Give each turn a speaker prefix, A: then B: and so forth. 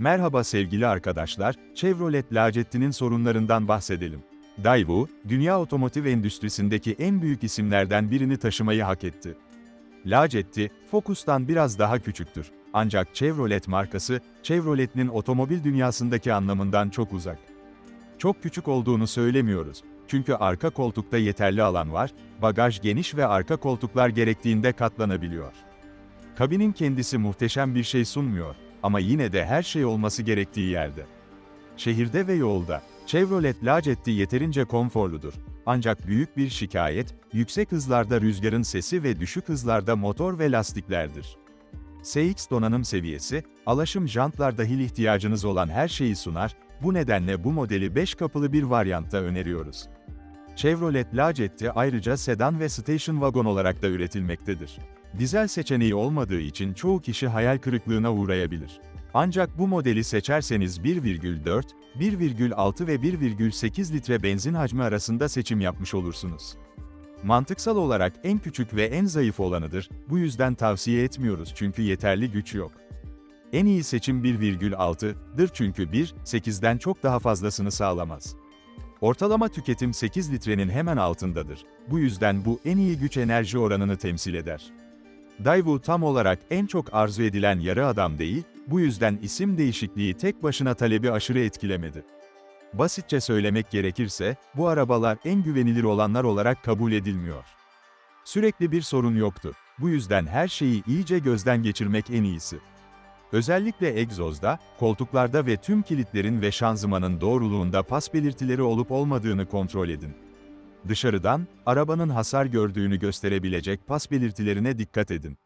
A: Merhaba sevgili arkadaşlar, Chevrolet Lacetti'nin sorunlarından bahsedelim. Daewoo, dünya otomotiv endüstrisindeki en büyük isimlerden birini taşımayı hak etti. Lacetti, Focus'tan biraz daha küçüktür. Ancak Chevrolet markası, Chevrolet'in otomobil dünyasındaki anlamından çok uzak. Çok küçük olduğunu söylemiyoruz. Çünkü arka koltukta yeterli alan var, bagaj geniş ve arka koltuklar gerektiğinde katlanabiliyor. Kabinin kendisi muhteşem bir şey sunmuyor ama yine de her şey olması gerektiği yerde. Şehirde ve yolda, Chevrolet Lacetti yeterince konforludur. Ancak büyük bir şikayet, yüksek hızlarda rüzgarın sesi ve düşük hızlarda motor ve lastiklerdir. CX donanım seviyesi, alaşım jantlar dahil ihtiyacınız olan her şeyi sunar, bu nedenle bu modeli 5 kapılı bir varyantta öneriyoruz. Chevrolet Lacetti ayrıca sedan ve station wagon olarak da üretilmektedir. Dizel seçeneği olmadığı için çoğu kişi hayal kırıklığına uğrayabilir. Ancak bu modeli seçerseniz 1,4, 1,6 ve 1,8 litre benzin hacmi arasında seçim yapmış olursunuz. Mantıksal olarak en küçük ve en zayıf olanıdır, bu yüzden tavsiye etmiyoruz çünkü yeterli güç yok. En iyi seçim 1,6'dır çünkü 1, 8'den çok daha fazlasını sağlamaz. Ortalama tüketim 8 litrenin hemen altındadır. Bu yüzden bu en iyi güç enerji oranını temsil eder. Daewoo tam olarak en çok arzu edilen yarı adam değil, bu yüzden isim değişikliği tek başına talebi aşırı etkilemedi. Basitçe söylemek gerekirse, bu arabalar en güvenilir olanlar olarak kabul edilmiyor. Sürekli bir sorun yoktu. Bu yüzden her şeyi iyice gözden geçirmek en iyisi. Özellikle egzozda, koltuklarda ve tüm kilitlerin ve şanzımanın doğruluğunda pas belirtileri olup olmadığını kontrol edin. Dışarıdan, arabanın hasar gördüğünü gösterebilecek pas belirtilerine dikkat edin.